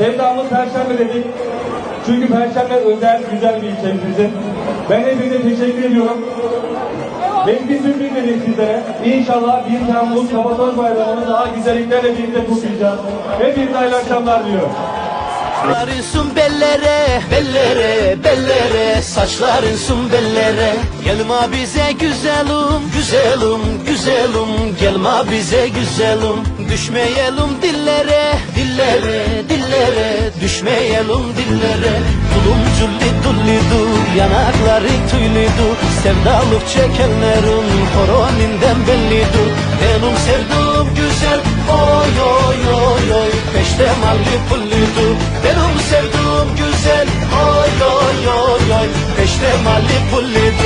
Sevdamız Perşembe dedik. Çünkü Perşembe özel, güzel bir ilçemiz bizim. Ben hepinize teşekkür ediyorum. Ve bir sürpriz dedik sizlere. İnşallah 1 Temmuz Kabataş Bayramı'nı daha güzelliklerle birlikte kutlayacağız. Hepinize hayırlı akşamlar diliyorum. Saçların sun bellere, bellere, bellere Saçların sun bellere Gelme bize güzelim, güzelim, güzelim Gelme bize güzelim Düşmeyelim dillere Düşmeyelim dillere Tulum culli dullidu, yanakları tüylüdü Sevdalık çekenlerin horoninden bellidu Benim sevduğum güzel, oy oy oy oy Peşte malli pullidu Benim sevduğum güzel, oy oy oy oy Peşte malli pullidu